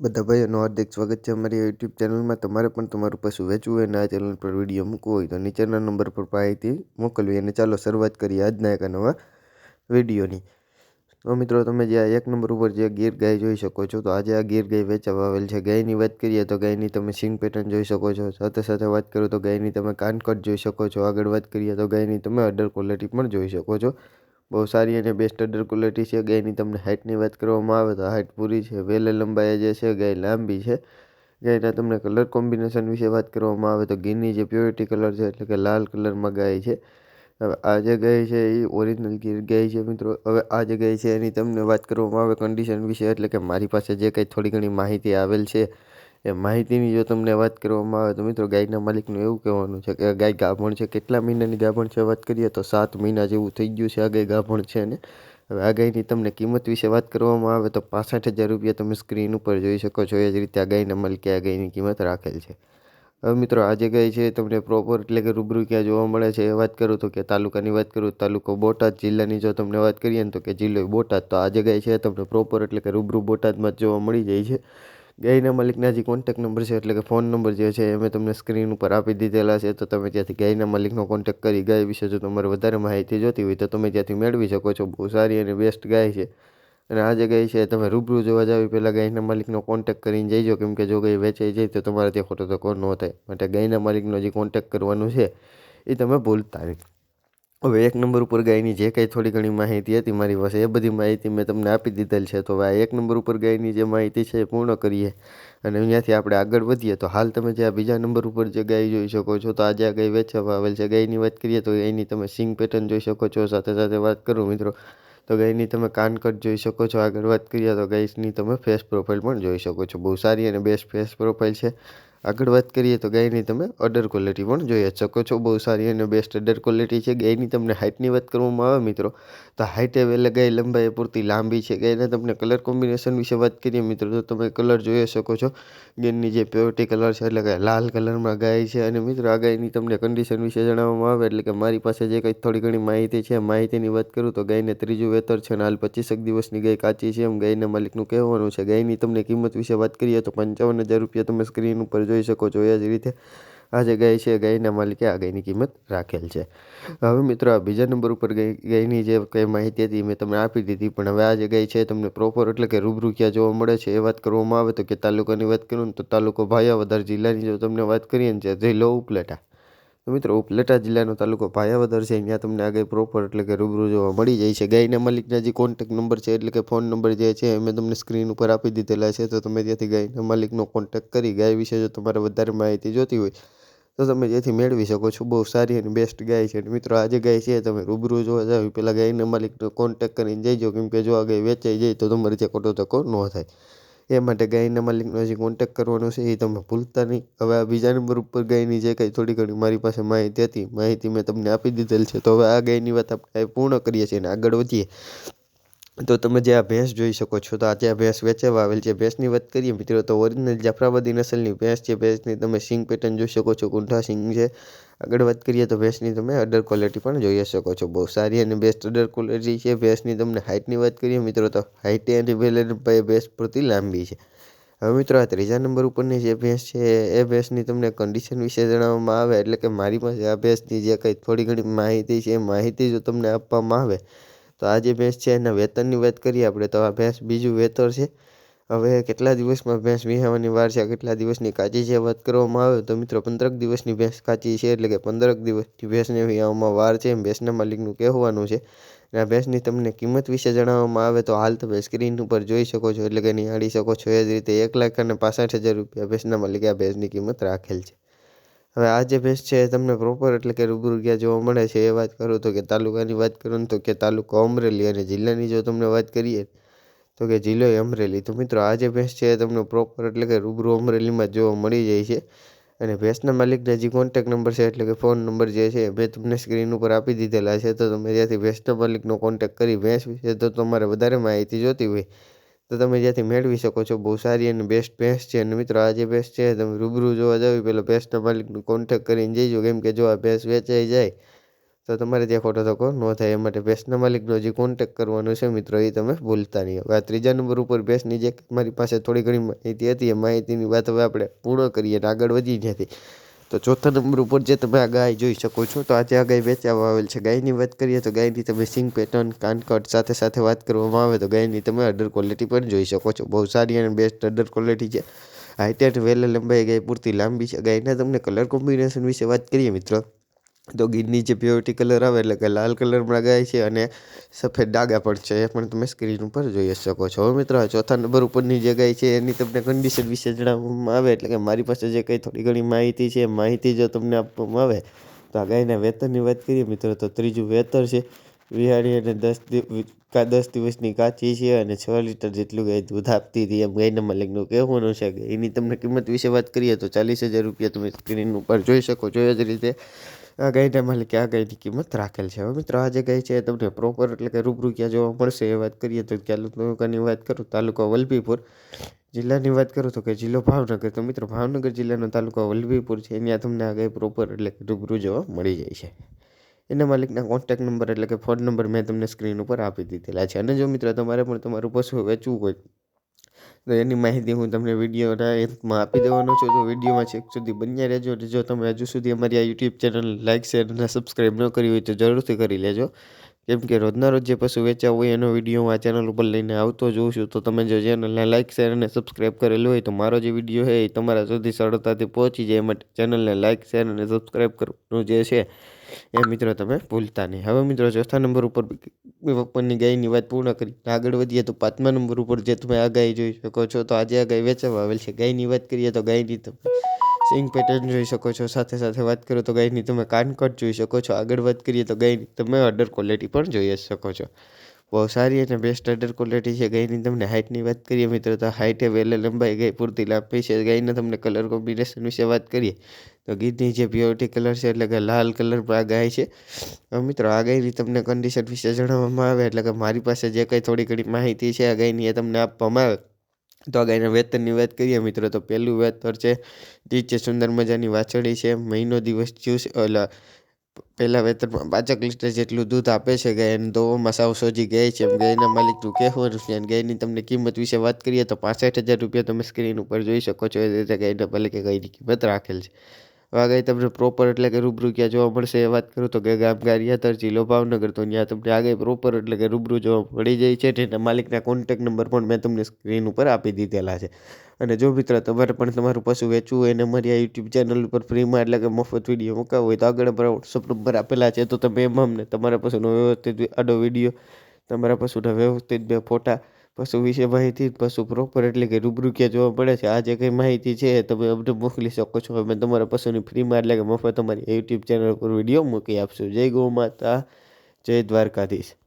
બધા ભાઈઓનું હાર્દિક સ્વાગત છે અમારી યુટ્યુબ ચેનલમાં. તમારે પણ તમારું પશુ વેચવું હોય અને આ ચેનલ પર વીડિયો મૂકવો હોય તો નીચેના નંબર પર માહિતી મોકલવી અને ચાલો શરૂઆત કરીએ આજના એક નવા વિડીયોની. તો મિત્રો, તમે જે એક નંબર ઉપર જે ગીર ગાય જોઈ શકો છો, તો આજે આ ગીર ગાય વેચવા આવેલ છે. ગાયની વાત કરીએ તો ગાયની તમે સિંગ પેટર્ન જોઈ શકો છો. સાથે સાથે વાત કરું તો ગાયની તમે કાનકટ જોઈ શકો છો. આગળ વાત કરીએ તો ગાયની તમે અડર ક્વોલિટી પણ જોઈ શકો છો. બહુ સારી અને બેસ્ટ અડર ક્વોલિટી છે. ગાયની તમને હાઇટની વાત કરવામાં આવે તો હાઇટ પૂરી છે. વેલે લંબાઈ જે છે, ગાય લાંબી છે. ગાયના તમને કલર કોમ્બિનેશન વિશે વાત કરવામાં આવે તો ગીરની જે પ્યોરિટી કલર છે એટલે કે લાલ કલરમાં ગાય છે. હવે આ જે ગાય છે એ ઓરિજિનલ ગીર ગાય છે મિત્રો. હવે આ જે ગાય છે એની તમને વાત કરવામાં આવે કન્ડિશન વિશે એટલે કે મારી પાસે જે કંઈ થોડી ઘણી માહિતી આવેલ છે એ માહિતીની જો તમને વાત કરવામાં આવે તો મિત્રો ગાયના માલિકનું એવું કહેવાનું છે કે ગાય ગાભણ છે. કેટલા મહિનાની ગાભણ છે વાત કરીએ તો સાત મહિના જેવું થઈ ગયું છે આ ગાય ગાભણ છે ને. હવે આ ગાયની તમને કિંમત વિશે વાત કરવામાં આવે તો પાસઠ હજાર રૂપિયા તમે સ્ક્રીન ઉપર જોઈ શકો છો. એ જ રીતે આ ગાયના માલિકે આ ગાયની કિંમત રાખેલ છે. હવે મિત્રો આ જે ગાય છે તમને પ્રોપર એટલે કે રૂબરૂ ક્યાં જોવા મળે છે એ વાત કરું તો કે તાલુકાની વાત કરું, તાલુકો બોટાદ જિલ્લાની જો તમને વાત કરીએ ને તો કે જિલ્લો બોટાદ, તો આ જે ગાય છે તમને પ્રોપર એટલે કે રૂબરૂ બોટાદમાં જ જોવા મળી જાય છે. ગાયના માલિકના જે કોન્ટેક નંબર છે, એટલે કે ફોન નંબર જે છે અમે તમને સ્ક્રીન ઉપર આપી દીધેલા છે. તો તમે ત્યાંથી ગાયના માલિકનો કોન્ટેક કરી ગાય વિશે જો તમારે વધારે માહિતી જોતી હોય તો તમે ત્યાંથી મેળવી શકો છો. બહુ સારી અને બેસ્ટ ગાય છે. અને આ જે ગાય છે તમે રૂબરૂ જોવા જાવ પહેલાં ગાયના માલિકનો કોન્ટેક કરીને જઈજો. કેમ કે જો ગાય વેચાઈ જાય તો તમારે ત્યાં ખોટો ધક્કો ન થાય. માટે ગાયના માલિકનો જે કોન્ટેક કરવાનું છે એ તમે ભૂલતા નહીં હવે એક નંબર ઉપર ગાયની જે કંઈ થોડી ઘણી માહિતી હતી મારી પાસે એ બધી માહિતી મેં તમને આપી દીધેલ છે. તો હવે આ એક નંબર ઉપર ગાયની જે માહિતી છે એ પૂર્ણ કરીએ અને અહીંયાથી આપણે આગળ વધીએ. તો હાલ તમે જે આ બીજા નંબર ઉપર જે ગાય જોઈ શકો છો, તો આજે આ ગાય વેચવા આવેલ છે. ગાયની વાત કરીએ તો એની તમે સિંગ પેટર્ન જોઈ શકો છો. સાથે સાથે વાત કરું મિત્રો, તો ગાયની તમે કાનકટ જોઈ શકો છો. આગળ વાત કરીએ તો ગાયની તમે ફેસ પ્રોફાઇલ પણ જોઈ શકો છો. બહુ સારી અને બેસ્ટ ફેસ પ્રોફાઇલ છે. આગળ વાત કરીએ તો ગાયની તમે અડર ક્વોલિટી પણ જોઈ શકો છો. બહુ સારી અને બેસ્ટ અડર ક્વોલિટી છે. ગાયની તમને હાઇટની વાત કરવામાં આવે મિત્રો, તો હાઇટ એટલે ગાય લંબાઈ પૂરતી લાંબી છે. ગાયના તમને કલર કોમ્બિનેશન વિશે વાત કરીએ મિત્રો, તો તમે કલર જોઈ શકો છો. ગેનની જે પ્યોરિટી કલર છે, એટલે કે લાલ કલરમાં ગાય છે. અને મિત્રો, આ ગાયની તમને કન્ડિશન વિશે જણાવવામાં આવે, એટલે કે મારી પાસે જે કંઈ થોડી ઘણી માહિતી છે માહિતીની વાત કરું તો ગાયને ત્રીજું વેતર છે અને હાલ પચીસેક દિવસની ગાય કાચી છે. એમ ગાયના માલિકનું કહેવાનું છે. ગાયની તમને કિંમત વિશે વાત કરીએ તો પંચાવન હજાર રૂપિયા તમે સ્ક્રીન ઉપર જોઈ શકો છો. એ જ રીતે આ જે ગાય છે, ગાયના માલિકે આ ગાયની કિંમત રાખેલ છે. હવે મિત્રો, આ બીજા નંબર ઉપર ગાય ગાયની જે કંઈ માહિતી હતી મેં તમને આપી દીધી. પણ હવે આ જે ગાય છે, તમને પ્રોપર એટલે કે રૂબરૂ ક્યાં જોવા મળે છે એ વાત કરવામાં આવે. તો કે તાલુકાની વાત કરું ને તો તાલુકો ભાયાવદર જિલ્લાની જો તમને વાત કરીએ ને જે જિલ્લો ઉપલેટા તો મિત્રો ઉપલેટા જિલ્લાનો તાલુકો ભાયાવદર છે. ત્યાં તમને આગળ પ્રોપર એટલે કે રૂબરૂ જોવા મળી જાય છે. ગાયના માલિકના જે કોન્ટેક નંબર છે એટલે કે ફોન નંબર જે છે મેં તમને સ્ક્રીન ઉપર આપી દીધેલા છે. તો તમે ત્યાંથી ગાયના માલિકનો કોન્ટેક કરી, ગાય વિશે જો તમારે વધારે માહિતી જોતી હોય, તો તમે જેથી મેળવી શકો છો. બહુ સારી અને બેસ્ટ ગાય છે. મિત્રો, આ જે ગાય છે, તમે રૂબરૂ જોવા જાવ પહેલાં ગાયના માલિકનો કોન્ટેક કરીને જઈજો. કેમ કે જો આ ગાય વેચાઈ જાય, તો તમારે ત્યાં ખોટો ધક્કો ન થાય. એ માટે ગાયના માલિકનો જે કોન્ટેક કરવાનો છે એ તમે ભૂલતા નહીં. હવે આ બીજા નંબર ઉપર ગાયની જે કંઈ થોડી ઘણી મારી પાસે માહિતી હતી, માહિતી મેં તમને આપી દીધેલ છે. તો હવે આ ગાયની વાત આપણે પૂર્ણ કરીએ છીએ અને આગળ વધીએ. તો તમે જે આ ભેંસ જોઈ શકો છો, તો આજે આ ભેંસ વેચવા આવેલ છે, ભેંસની વાત કરીએ મિત્રો, તો ઓરિજિનલ જાફરાબાદી નસલની ભેંસ છે, ભેંસની તમે સિંગ પેટર્ન જોઈ શકો છો કુંઠા સિંગ છે. આગળ વાત કરીએ તો ભેંસની તમે અડર ક્વોલિટી પણ જોઈ શકો છો, બહુ સારી અને બેસ્ટ અડર ક્વોલિટી છે. ભેંસની તમને હાઇટની વાત કરીએ મિત્રો, તો હાઇટે અને વેલેન ભેંસ પૂરતી લાંબી છે. હવે મિત્રો, આ ત્રીજા નંબર ઉપરની જે ભેંસ છે, એ ભેંસની તમને કન્ડિશન વિશે જણાવવામાં આવે, એટલે કે મારી પાસે આ ભેંસની જે કંઈ થોડી ઘણી માહિતી છે, એ માહિતી જો તમને આપવામાં આવે તો આ જે ભેંસ છે, એના વેતનની વાત કરીએ આપણે, તો આ ભેંસ બીજું વેતર છે. હવે કેટલા દિવસમાં ભેંસ વિહાવાની વાર છે કેટલા દિવસની કાચી છે વાત કરવામાં આવે તો મિત્રો પંદરક દિવસની ભેંસ કાચી છે, એટલે કે પંદરક દિવસની ભેંસને વિહાવામાં વાર છે, એમ ભેંસના માલિકનું કહેવાનું છે. અને આ ભેંસની તમને કિંમત વિશે જણાવવામાં આવે તો હાલ તમે સ્ક્રીન ઉપર જોઈ શકો છો, એટલે કે નિહાળી શકો છો, એ જ રીતે એક લાખ અને પાસઠ હજાર રૂપિયા ભેંસના માલિકે આ ભેંસની કિંમત રાખેલ છે. હવે આ જે છે તમને પ્રોપર એટલે કે રૂબરૂ ક્યાં જોવા મળે છે, એ વાત કરું તો કે તાલુકાની વાત કરું તો કે તાલુકો અમરેલી અને જિલ્લાની જો તમને વાત કરીએ તો કે જિલ્લો અમરેલી. તો મિત્રો આ જે છે એ તમને પ્રોપર એટલે કે રૂબરૂ અમરેલીમાં જોવા મળી જાય છે અને ભેંસના માલિકના જે કોન્ટેક નંબર છે એટલે કે ફોન નંબર જે છે મેં તમને સ્ક્રીન ઉપર આપી દીધેલા છે. તો તમે ત્યાંથી ભેંસના માલિકનો કોન્ટેક કરી ભેંસ વિશે તો તમારે વધારે માહિતી જોતી હોય તો તમે જ્યાંથી મેળવી શકો છો, બહુ સારી અને બેસ્ટ ભેંસ છે. અને મિત્રો, આ જે ભેંસ છે, તમે રૂબરૂ જોવા જાવ પહેલાં ભેંસના માલિકનો કોન્ટેક કરીને જઈજો કેમ કે જો આ ભેંસ વેચાઈ જાય, તો તમારે ત્યાં ખોટો ધક્કો ન થાય. એ માટે ભેંસના માલિકનો જે કોન્ટેક કરવાનો છે મિત્રો, એ તમે ભૂલતા નહીં. હવે આ ત્રીજા નંબર ઉપર ભેંસની જે મારી પાસે થોડી ઘણી માહિતી હતી, એ માહિતીની વાત હવે આપણે પૂર્ણ કરીએ અને આગળ વધી ત્યાંથી. તો ચોથા નંબર ઉપર જે તમે આ ગાય જોઈ શકો છો, તો આજે આ ગાય વેચાવા આવેલ છે. ગાયની વાત કરીએ તો ગાયની તમે સિંગ, પેટર્ન, કાનકટ સાથે સાથે વાત કરવામાં આવે તો ગાયની તમે અડર ક્વોલિટી પણ જોઈ શકો છો. બહુ સારી અને બેસ્ટ અડર ક્વોલિટી છે. હાઈટેટ, વેલ લંબાઈ ગાય પૂરતી લાંબી છે. ગાયના તમને કલર કોમ્બિનેશન વિશે વાત કરીએ મિત્રો. તો ગીરની જે પ્યોરિટી કલર આવે એટલે કે લાલ કલરમાં ગાય છે અને સફેદ ડાઘા પણ છે, એ પણ તમે સ્ક્રીન ઉપર જોઈ શકો છો. મિત્રો ચોથા નંબર ઉપરની જે ગાય છે, એની તમને કન્ડિશન વિશે જણાવવામાં આવે એટલે કે મારી પાસે જે કંઈ થોડી ઘણી માહિતી છે માહિતી જો તમને આપવામાં આવે, તો આ ગાયના વેતનની વાત કરીએ મિત્રો, તો ત્રીજું વેતર છે. વિહાળી અને દસ કા દસ દિવસની કાચી છે અને છ લીટર જેટલું ગાય દૂધ આપતી હતી, એમ ગાયના માલિકનું કહેવાનું છે. એની તમને કિંમત વિશે વાત કરીએ તો ચાલીસ હજાર રૂપિયા તમે સ્ક્રીન ઉપર જોઈ શકો છો. એ જ રીતે આ ગાયના માલિકે આ ગાયની કિંમત રાખેલ છે. હવે મિત્રો, આ ગાય છે તમને પ્રોપર એટલે કે રૂબરૂ ક્યાં જોવા મળશે એ વાત કરીએ તો તાલુકાની વાત કરું, તાલુકો વલભીપુર. જિલ્લાની વાત કરું તો કે જિલ્લો ભાવનગર. તો મિત્રો, ભાવનગર જિલ્લાનો તાલુકો વલભીપુર છે. ત્યાં તમને આ ગાય પ્રોપર એટલે રૂબરૂ જોવા મળી જાય છે. એના માલિકના કોન્ટેક્ટ નંબર એટલે કે ફોન નંબર મેં તમને સ્ક્રીન ઉપર આપી દીધેલા છે. અને જો મિત્રો, તમારે પણ તમારું પશુ વેચવું હોય તો એની માહિતી હું તમને વિડીયોના એપમાં આપી દેવાનો છું. તો વિડીયોમાં છેક સુધી બન્યા રહેજો અને જો તમે હજુ સુધી અમારી આ યુટ્યુબ ચેનલ લાઇક શેર અને સબસ્ક્રાઈબ ન કરી હોય તો જરૂરથી કરી લેજો. કેમ કે રોજના રોજ જે પશુ વેચ્યા હોય એનો વીડિયો હું આ ચેનલ ઉપર લઈને આવતો જોઉં છું. તો તમે જો ચેનલને લાઇક શેર અને સબસ્ક્રાઈબ કરેલું હોય તો મારો જે વીડિયો છે એ તમારા સુધી સરળતાથી પહોંચી જાય. માટે ચેનલને લાઇક શેર અને સબસ્ક્રાઈબ કરવાનું જે છે એ મિત્રો તમે ભૂલતા નહીં. હવે મિત્રો ચોથા નંબર ઉપર ઉપરની ગાયની વાત પૂર્ણ કરી. આગળ વધીએ તો પાંચમા નંબર ઉપર જે તમે આ ગાય જોઈ શકો છો, તો આજે આ ગાય વેચવા આવેલ છે. ગાયની વાત કરીએ તો ગાયની તમે સિંગ પેટર્ન જોઈ શકો છો. સાથે સાથે વાત કરો તો ગાયની તમે કાનકટ જોઈ શકો છો. આગળ વાત કરીએ તો ગાયની તમે અડર ક્વોલિટી પણ જોઈ શકો છો. બહુ સારી અને બેસ્ટ અડર ક્વોલિટી છે ગાયની. તમને હાઇટની વાત કરીએ મિત્રો, તો હાઇટે વેલે લંબાઈ ગાય પૂરતી લાંબી છે. ગાયના તમને કલર કોમ્બિનેશન વિશે વાત કરીએ, તો ગીધની જે પ્યોરિટી કલર છે, એટલે કે લાલ કલરમાં આ ગાય છે. મિત્રો, આ ગાયની તમને કન્ડિશન વિશે જણાવવામાં આવે, એટલે કે મારી પાસે જે કંઈ થોડી ઘણી માહિતી છે, આ ગાયની એ તમને આપવામાં આવે. તો આ ગાયના વેતનની વાત કરીએ મિત્રો, તો પહેલું વેતર છે, જે સુંદર મજાની વાછડી છે, મહિનો દિવસ જ્યુસ એટલે પહેલાં વેતરમાં પાંચેક લીટર જેટલું દૂધ આપે છે ગાય અને દોવામાં સાવ સોજી ગાય છે. એમ ગાયના માલિકનું કહેવાનું છે. અને ગાયની તમને કિંમત વિશે વાત કરીએ તો પાસઠ હજાર રૂપિયા તમે સ્ક્રીન ઉપર જોઈ શકો છો. એ રીતે ગાયના માલિકે ગાયની કિંમત રાખેલ છે. ગાય તમને પ્રોપર એટલે કે રૂબરૂ ક્યાં જોવા મળશે એ વાત કરું તો કે ગામ ગારિયાતર જિલ્લો, ભાવનગર, તો ત્યાં તમને આગળ પ્રોપર એટલે કે રૂબરૂ જોવા મળી જાય છે તેના માલિકના કોન્ટેક નંબર પણ મેં તમને સ્ક્રીન ઉપર આપી દીધેલા છે. અને જો મિત્ર, તમારે પણ તમારું પશુ વેચવું હોય અને અમારી આ યુટ્યુબ ચેનલ ઉપર ફ્રીમાં એટલે કે મફત વીડિયો મૂકાવવો હોય તો આગળ અમારા વોટ્સઅપ નંબર આપેલા છે તો તમે એમાં અમને તમારા પશુનો વ્યવસ્થિત આડો વીડિયો તમારા પશુના વ્યવસ્થિત બે ફોટા પશુ વિશે માહિતી પશુ પ્રોપર એટલે કે રૂબરૂ ક્યાં જોવા મળે છે. આ જે કંઈ માહિતી છે તમે અમને મોકલી શકો છો. અમે તમારા પશુની ફ્રીમાં એટલે કે મફત અમારી યુટ્યુબ ચેનલ પર વીડિયો મૂકી આપશું. જય ગૌ માતા, જય દ્વારકાધીશ.